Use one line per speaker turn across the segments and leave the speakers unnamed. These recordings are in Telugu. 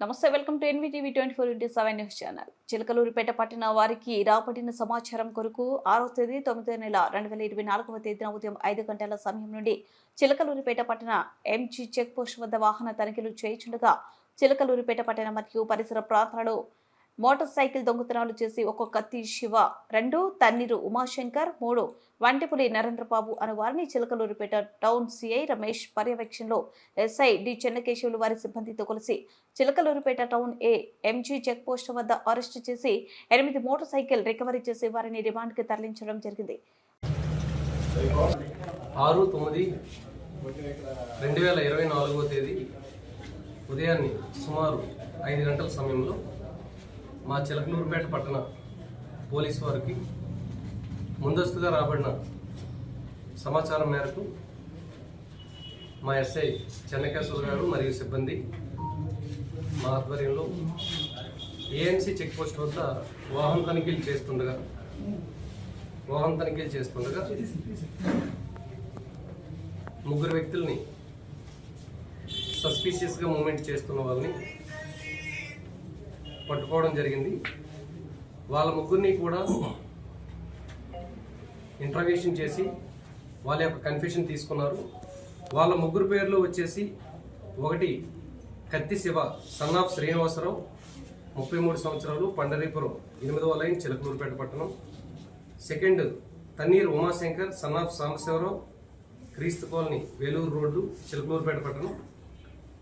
నమస్తే welcome to NVTV twenty four into seven news channel. Chilakaluripet పట్టిన వారికి రాబడిన సమాచారం కొరకు ఆరో తేదీ తొమ్మిదో నెల రెండు వేల ఇరవై నాలుగవ తేదీన ఉదయం ఐదు గంటల సమయం నుండి చిలకలూరిపేట పట్టణ ఎంజీ చెక్ పోస్ట్ వద్ద వాహన తనిఖీలు చేయించుండగా చిలకలూరిపేట పట్టణ మరియు పరిసర ప్రాంతాలలో మోటార్ సైకిల్ దొంగతనాలు చేసి ఒక కత్తి శివ రెండు తన్నీరు ఉమాశంకర్ మూడు వంటిపులి నరేంద్రబాబు అను వారిని చిలకలూరుపేట టౌన్ సిఐ రమేష్ పర్యవేక్షణలో ఎస్ఐ డి చెన్నకేశవులు వారి సిబ్బందితో కలిసి Chilakaluripet town A M G check post వద్ద అరెస్టు చేసి ఎనిమిది మోటార్ సైకిల్ రికవరీ చేసి వారిని రిమాండ్కి తరలించడం జరిగింది.
ఆరు తొమ్మిది రెండు వేల ఇరవై నాలుగో తేదీ ఉదయాన్నే సుమారు ఐదు గంటల సమయంలో మా చిలకలూరుపేట పట్టణ పోలీసు వారికి ముందస్తుగా రాబడిన సమాచారం మేరకు మా ఎస్ఐ చెన్నకేశ్వర గారు మరియు సిబ్బంది మా ఆధ్వర్యంలో ఏఎన్సీ చెక్ పోస్ట్ వద్ద వాహన తనిఖీలు చేస్తుండగా వాహన తనిఖీలు చేస్తుండగా ముగ్గురు వ్యక్తుల్ని సస్పీషియస్గా మూమెంట్ చేస్తున్న వాళ్ళని పట్టుకోవడం జరిగింది. వాళ్ళ ముగ్గురిని కూడా ఇంట్రాగేషన్ చేసి వాళ్ళ యొక్క కన్ఫ్యూషన్ తీసుకున్నారు. వాళ్ళ ముగ్గురు పేర్లు వచ్చేసి ఒకటి కత్తి శివ సన్ ఆఫ్ శ్రీనివాసరావు ముప్పై మూడు సంవత్సరాలు పండరీపురం ఎనిమిదవ లైన్ చిలకలూరుపేట పట్టణం. Second Thanneer Umashankar son of Sambasivarao క్రీస్తు కాలనీ వేలూరు రోడ్డు చిలకలూరుపేట పట్టణం.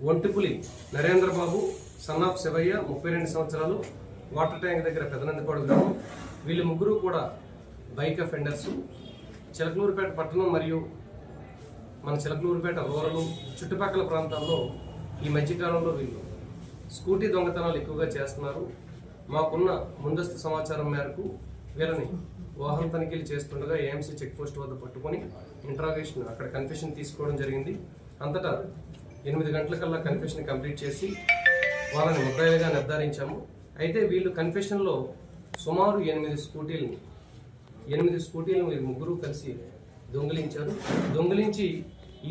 ఒంటిపులి నరేంద్ర బాబు సన్ ఆఫ్ శివయ్య ముప్పై రెండు సంవత్సరాలు వాటర్ ట్యాంక్ దగ్గర పెదనందిపాడు గ్రామం. వీళ్ళు ముగ్గురు కూడా బైక్ అఫెండర్స్ చిలకలూరుపేట పట్టణం మరియు మన చిలకలూరుపేట రూరల్ చుట్టుపక్కల ప్రాంతాల్లో ఈ మధ్యకాలంలో వీళ్ళు స్కూటీ దొంగతనాలు ఎక్కువగా చేస్తున్నారు. మాకున్న ముందస్తు సమాచారం మేరకు వీళ్ళని వాహన తనిఖీలు చేస్తుండగా ఏఎంసీ చెక్ పోస్ట్ వద్ద పట్టుకొని ఇంట్రాగేషన్ అక్కడ కన్ఫ్యూషన్ తీసుకోవడం జరిగింది. అంతటా ఎనిమిది గంటలకల్లా కన్ఫెషన్ కంప్లీట్ చేసి వాళ్ళని ముద్దాయిలుగా నిర్ధారించాము. అయితే వీళ్ళు కన్ఫెషన్లో సుమారు ఎనిమిది స్కూటీలని ఎనిమిది స్కూటీలను వీరు ముగ్గురు కలిసి దొంగిలించారు. దొంగిలించి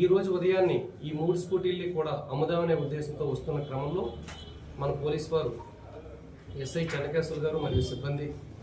ఈ రోజు ఉదయాన్నే ఈ మూడు స్కూటీల్ని కూడా అమ్ముదామనే ఉద్దేశంతో వస్తున్న క్రమంలో మన పోలీస్ వారు ఎస్ఐ చెన్నకేశ్వర్ గారు మరియు సిబ్బంది